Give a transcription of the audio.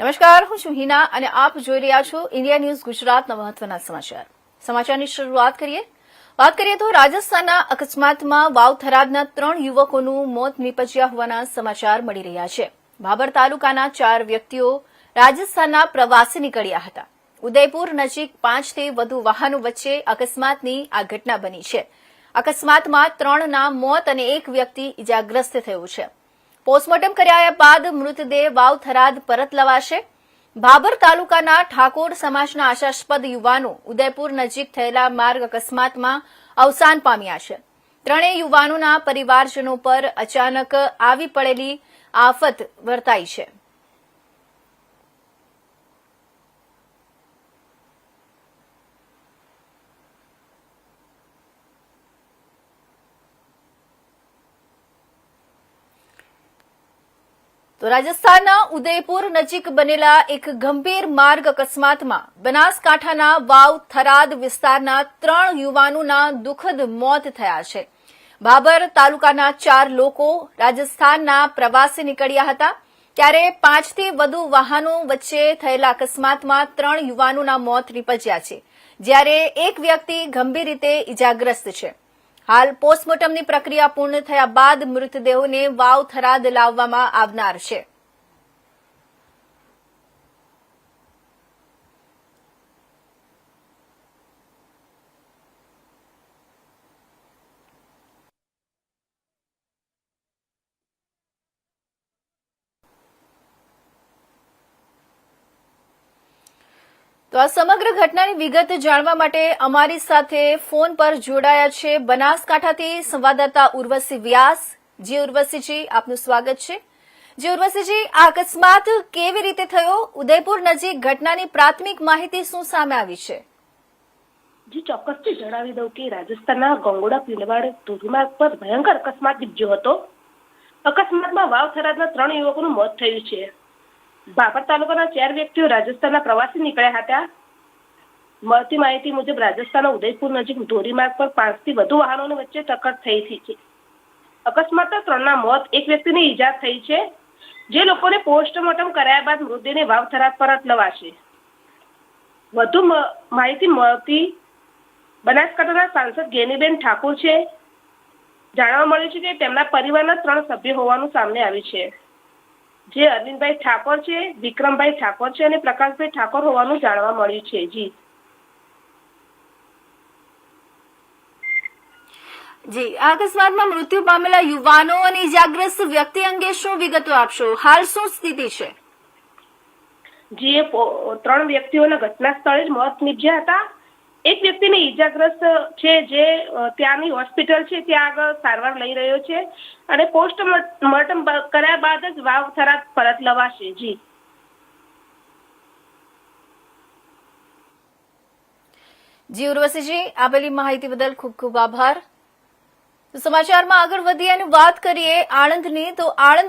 નમસ્કાર, હું છું હિના અને આપ જોઈ રહ્યા છો ઇન્ડિયા ન્યૂઝ ગુજરાતના મહત્વના સમાચાર. સમાચારની શરૂઆત કરીએ. વાત કરીએ તો રાજસ્થાનના અકસ્માતમાં વાવ થરાદના ત્રણ યુવકોનું મોત નીપજ્યા હોવાના સમાચાર મળી રહ્યા છે. ભાબર તાલુકાના ચાર વ્યક્તિઓ રાજસ્થાનના પ્રવાસે નીકળ્યા હતા. ઉદયપુર નજીક પાંચથી વધુ વાહનો વચ્ચે અકસ્માતની આ ઘટના બની છે. અકસ્માતમાં ત્રણના મોત અને એક વ્યક્તિ ઇજાગ્રસ્ત થયો છે. પોસ્ટમોર્ટમ કર્યા બાદ મૃતદેહ વાવ થરાદ પરત લવાશે. ભાબર તાલુકાના ઠાકોર સમાજના આશાસ્પદ યુવાનો ઉદયપુર નજીક થયેલા માર્ગ અકસ્માતમાં અવસાન પામ્યા છે. ત્રણેય યુવાનોના પરિવારજનો પર અચાનક આવી પડેલી આફત વર્તાઈ છે. તો રાજસ્થાનના ઉદયપુર નજીક બનેલા એક ગંભીર માર્ગ અકસ્માતમાં બનાસકાંઠાના વાવ થરાદ વિસ્તારના ત્રણ યુવાનોના દુઃખદ મોત થયા છે. ભાબર તાલુકાના ચાર લોકો રાજસ્થાનના પ્રવાસે નીકળ્યા હતા. ત્યારે પાંચથી વધુ વાહનો વચ્ચે થયેલા અકસ્માતમાં ત્રણ યુવાનોના મોત નીપજ્યા છે. જ્યારે એક વ્યક્તિ ગંભીર રીતે ઇજાગ્રસ્ત છે. હાલ પોસ્ટમોર્ટમની પ્રક્રિયા પૂર્ણ થયા બાદ મૃતદેહોને વાવ થરાદ લાવવામાં આવનાર છે. તો આ સમગ્ર ઘટનાની વિગત જાણવા માટે અમારી સાથે ફોન પર જોડાયા છે બનાસકાંઠાથી સંવાદદાતા ઉર્વશી વ્યાસ. જે ઉર્વશીજી, આપનું સ્વાગત છે. જે ઉર્વશીજી, આ અકસ્માત કેવી રીતે થયો? ઉદયપુર નજીક ઘટનાની પ્રાથમિક માહિતી શું સામે આવી છે? જી, ચોક્કસથી જણાવી દઉં કે રાજસ્થાનના ગંગોડા પીલવાડ ધોરીમાર્ગ પર ભયંકર અકસ્માત નીપજ્યો હતો. અકસ્માતમાં વાવ થરાદના ત્રણ યુવકોનું મોત થયું છે. ભાભર તાલુકાના ચાર વ્યક્તિઓ રાજસ્થાનના પ્રવાસે નીકળ્યા હતા. મળતી માહિતી મુજબ રાજસ્થાનના ઉદયપુર નજીક ધોરીમાર્ગ પર પાંચથી વધુ વાહનોની વચ્ચે ટક્કર થઈ છે. અકસ્માતના ત્રણના મોત એક વ્યક્તિને ઈજા થઈ છે. જે લોકોને પોસ્ટમોર્ટમ કરાયા બાદ મૃતદેહને વાવ થરાદ પરત લવાશે. વધુ માહિતી મળતી બનાસકાંઠાના સાંસદ ગેનીબેન ઠાકોર છે. જાણવા મળ્યું છે કે તેમના પરિવારના ત્રણ સભ્યો હોવાનું સામે આવ્યું છે. જે અરવિંદભાઈ ઠાકોર છે વિક્રમભાઈ ઠાકોર છે અને પ્રકાશભાઈ ઠાકોર હોવાનું જાણવા મળ્યું છે. જી. જી આ અકસ્માતમાં મૃત્યુ પામેલા યુવાનો અને ઇજાગ્રસ્ત વ્યક્તિ અંગે શું વિગતો આપશો? હાલ શું સ્થિતિ છે? જે ત્રણ વ્યક્તિઓના ઘટના સ્થળે જ મોત નીપજ્યા હતા. એક વ્યક્તિને ઈજાગ્રસ્ત છે જે ત્યાંની હોસ્પિટલ છે, ત્યાં આગળ સારવાર લઈ રહ્યો છે અને પોસ્ટમોર્ટમ કર્યા બાદ જ વાવ થરાદ પરત લવાશે. જી. જી, ઉર્વશીજી, આપેલી માહિતી બદલ ખૂબ ખૂબ આભાર. સમાચારમાં આગળ વધીએ અને વાત કરીએ આણંદની. તો આણંદ